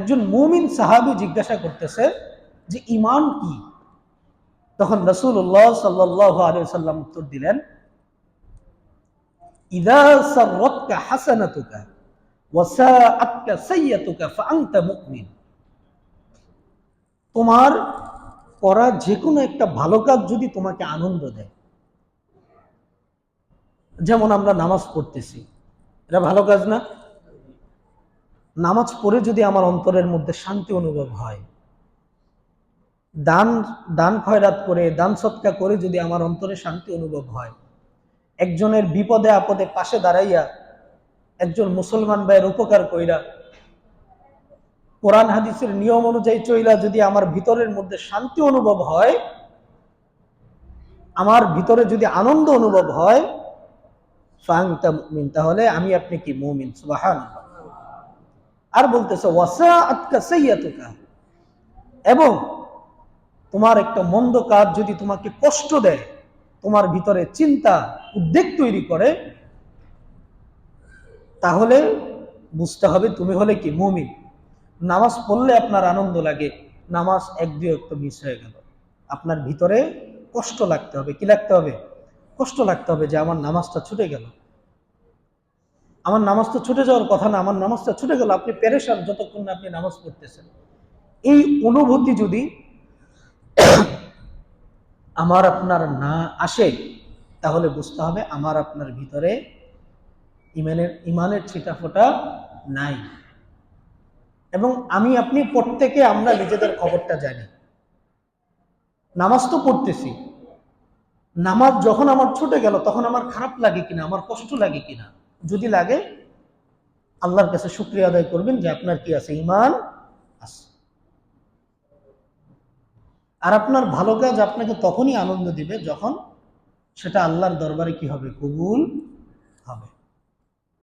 একজন মুমিন সাহাবি জিজ্ঞাসা করতেছে যে ইমান কি? তখন রসুল্লাহ সাল্লাহ আলিয়াল্লাম উত্তর দিলেন তোমার করা যে কোনো একটা ভালো কাজ যদি তোমাকে আনন্দ দেয়। যেমন আমরা নামাজ পড়তেছি, এটা ভালো কাজ না? নামাজ পড়ে যদি আমার অন্তরের মধ্যে শান্তি অনুভব হয়, দান দান খয়রাত করে, দান সৎকা করে যদি আমার অন্তরে শান্তি অনুভব হয়, একজনের বিপদে আপদে পাশে দাঁড়াইয়া একজন মুসলমান ভাইয়ের উপকার কইরা, কোরআন হাদিসের নিয়ম অনুযায়ী চইলা যদি আমার ভিতরের মধ্যে শান্তি অনুভব হয়, আমার ভিতরে যদি আনন্দ অনুভব হয় তাহলে আমি আপনি কি মুমিন? সুবাহান আর বলতেছে এবং তোমার একটা মন্দ কাজ যদি তোমাকে কষ্ট দেয়, তোমার ভিতরে চিন্তা, উদ্বেগ তৈরি করে, তাহলে বুঝতে হবে তুমি হলে কি মুমিন। নামাজ পড়লে আপনার আনন্দ লাগে, নামাজ এক দুই একটু মিস হয়ে গেল। আপনার ভিতরে কষ্ট লাগতে হবে। কি লাগতে হবে? কষ্ট লাগতে হবে যে আমার নামাজটা ছুটে গেল। আমার নামাজ তো ছুটে যাওয়ার কথা না, আমার নামাজটা ছুটে গেল, আপনি পেরেশান, যতক্ষণ না আপনি নামাজ পড়তেছেন। এই অনুভূতি যদি আমার আপনার না আসে, তাহলে বুঝতে হবে আমার আপনার ভিতরে ইমানের ইমানের ছিটাফোটা নাই। এবং আমি, আপনি প্রত্যেকে, আমরা নিজেদের খবরটা জানি। নামাজ তো পড়তেছি। নামাজ যখন আমার ছুটে গেল, তখন আমার খারাপ লাগে কিনা, আমার কষ্ট লাগে কিনা? যদি লাগে, আল্লাহর কাছে শুক্রিয়া আদায় করবেন যে আপনার কি আছে? ইমান আছে। আর আপনার ভালো কাজ আপনাকে তখনই আনন্দ দিবে যখন সেটা আল্লাহর দরবারে কি হবে? কবুল হবে।